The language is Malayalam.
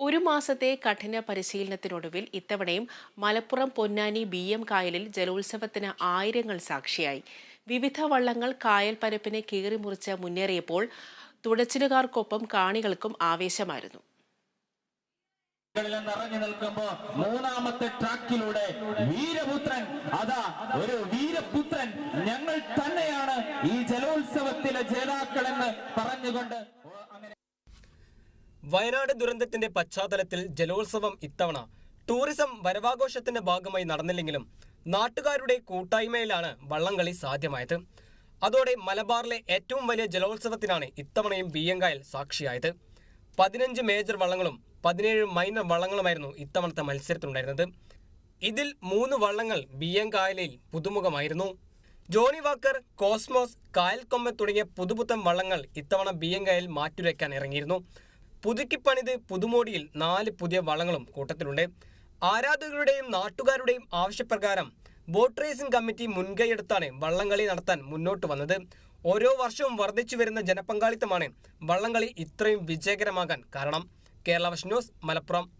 ഒരു മാസത്തെ കഠിന പരിശീലനത്തിനൊടുവിൽ ഇത്തവണയും മലപ്പുറം പൊന്നാനി ബി എം കായലിൽ ജലോത്സവത്തിന് ആയിരങ്ങൾ സാക്ഷിയായി. വിവിധ വള്ളങ്ങൾ കായൽ പരപ്പിനെ കീറിമുറിച്ച് മുന്നേറിയപ്പോൾ തുടച്ചിലുകാർക്കൊപ്പം കാണികൾക്കും ആവേശമായിരുന്നു. നിറഞ്ഞു നിൽക്കുമ്പോ മൂന്നാമത്തെ ട്രാക്കിലൂടെ വീരപുത്രൻ അതാ ഒരു വീരപുത്രൻ ഞങ്ങൾ തന്നെയാണ് ഈ ജലോത്സവത്തിലെ ജേതാക്കളെന്ന് പറഞ്ഞുകൊണ്ട് വയനാട് ദുരന്തത്തിന്റെ പശ്ചാത്തലത്തിൽ ജലോത്സവം ഇത്തവണ. ടൂറിസം വരവാഘോഷത്തിന്റെ ഭാഗമായി നടന്നില്ലെങ്കിലും നാട്ടുകാരുടെ കൂട്ടായ്മയിലാണ് വള്ളംകളി സാധ്യമായത്. അതോടെ മലബാറിലെ ഏറ്റവും വലിയ ജലോത്സവത്തിനാണ് ഇത്തവണയും ബിയ്യങ്കായൽ സാക്ഷിയായത്. പതിനഞ്ച് മേജർ വള്ളങ്ങളും പതിനേഴ് മൈനർ വള്ളങ്ങളുമായിരുന്നു ഇത്തവണത്തെ മത്സരത്തിലുണ്ടായിരുന്നത് ഇതിൽ മൂന്ന് വള്ളങ്ങൾ ബിയ്യങ്കായലിൽ പുതുമുഖമായിരുന്നു. ജോണി വാക്കർ കോസ്മോസ് കായൽക്കൊമ്പ തുടങ്ങിയ പുതുപുത്തൻ വള്ളങ്ങൾ ഇത്തവണ ബിയ്യങ്കായൽ മാറ്റുരയ്ക്കാൻ ഇറങ്ങിയിരുന്നു. പുതുക്കിപ്പണിത് പുതുമോടിയിൽ നാല് പുതിയ വളങ്ങളും കൂട്ടത്തിലുണ്ട്. ആരാധകരുടെയും നാട്ടുകാരുടെയും ആവശ്യപ്രകാരം ബോട്ട് റേസിംഗ് കമ്മിറ്റി മുൻകൈയെടുത്താണ് വള്ളംകളി നടത്താൻ മുന്നോട്ട് വന്നത്. ഓരോ വർഷവും വർദ്ധിച്ചു വരുന്ന ജനപങ്കാളിത്തമാണ് വള്ളംകളി ഇത്രയും വിജയകരമാകാൻ കാരണം. കേരള വഷ് ന്യൂസ് മലപ്പുറം.